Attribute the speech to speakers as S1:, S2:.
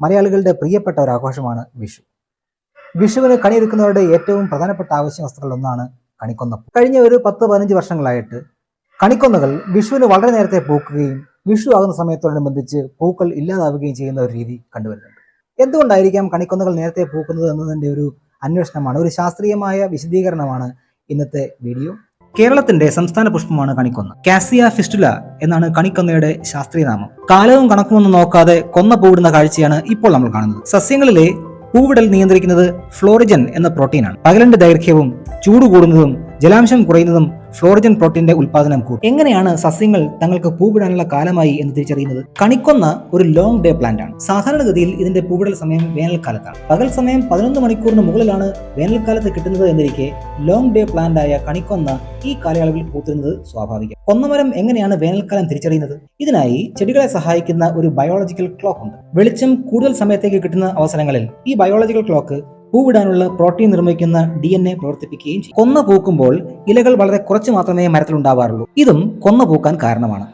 S1: മലയാളികളുടെ പ്രിയപ്പെട്ട ഒരു ആഘോഷമാണ് വിഷു. വിഷുവിന് കണിയൊരുക്കുന്നവരുടെ ഏറ്റവും പ്രധാനപ്പെട്ട ആവശ്യ വസ്തുക്കളിലൊന്നാണ് കണിക്കൊന്ന കഴിഞ്ഞ ഒരു പത്ത് പതിനഞ്ച് വർഷങ്ങളായിട്ട് കണിക്കൊന്നകൾ വിഷുവിന് വളരെ നേരത്തെ പൂക്കുകയും വിഷു ആകുന്ന സമയത്തോടനുബന്ധിച്ച് പൂക്കൾ ഇല്ലാതാവുകയും ചെയ്യുന്ന ഒരു രീതി കണ്ടുവരുന്നുണ്ട്. എന്തുകൊണ്ടായിരിക്കാം കണിക്കൊന്നകൾ നേരത്തെ പൂക്കുന്നത് എന്നതിന്റെ ഒരു അന്വേഷണമാണ് ഒരു ശാസ്ത്രീയമായ വിശദീകരണമാണ് ഇന്നത്തെ വീഡിയോ. കേരളത്തിന്റെ സംസ്ഥാന പുഷ്പമാണ് കണിക്കൊന്ന. കാസിയ ഫിസ്റ്റുല എന്നാണ് കണിക്കൊന്നയുടെ ശാസ്ത്രീയനാമം കാലവും കണക്കുമൊന്നും നോക്കാതെ കൊന്ന പൂവിടുന്ന കാഴ്ചയാണ് ഇപ്പോൾ നമ്മൾ കാണുന്നത്. സസ്യങ്ങളിലെ പൂവിടൽ നിയന്ത്രിക്കുന്നത് ഫ്ലോറിജൻ എന്ന പ്രോട്ടീനാണ്. പകലിന്റെ ദൈർഘ്യവും ചൂട് കൂടുന്നതും ജലാംശം കുറയുന്നതും ഫ്ലോറിജൻ പ്രോട്ടീന്റെ ഉൽപാദനം കൂട്ടും. എങ്ങനെയാണ് സസ്യങ്ങൾ തങ്ങൾക്ക് പൂവിടാനുള്ള കാലമായി എന്ന് തിരിച്ചറിയുന്നത്? കണിക്കൊന്ന ഒരു ലോങ് ഡേ പ്ലാന്റ് ആണ്. സാധാരണഗതിയിൽ ഇതിന്റെ പൂവിടൽ സമയം വേനൽക്കാലത്താണ്. പകൽ സമയം പതിനൊന്ന് മണിക്കൂറിന് മുകളിലാണ് വേനൽക്കാലത്ത് കിട്ടുന്നത് എന്നിരിക്കെ ലോങ് ഡേ പ്ലാന്റ് ആയ കണിക്കൊന്ന ഈ കാലയളവിൽ പൂത്തുന്നത് സ്വാഭാവികം. കൊന്നമരം എങ്ങനെയാണ് വേനൽക്കാലം തിരിച്ചറിയുന്നത്? ഇതിനായി ചെടികളെ സഹായിക്കുന്ന ഒരു ബയോളജിക്കൽ ക്ലോക്ക് ഉണ്ട്. വെളിച്ചം കൂടുതൽ സമയത്തേക്ക് കിട്ടുന്ന അവസരങ്ങളിൽ ഈ ബയോളജിക്കൽ ക്ലോക്ക് പൂവിടാനുള്ള പ്രോട്ടീൻ നിർമ്മിക്കുന്ന ഡി എൻ എ പ്രവർത്തിപ്പിക്കുകയും ചെയ്യും. കൊന്ന പൂക്കുമ്പോൾ ഇലകൾ വളരെ കുറച്ച് മാത്രമേ മരത്തിൽ ഉണ്ടാവാറുള്ളൂ ഇതും കൊന്ന പൂക്കാൻ കാരണമാണ്.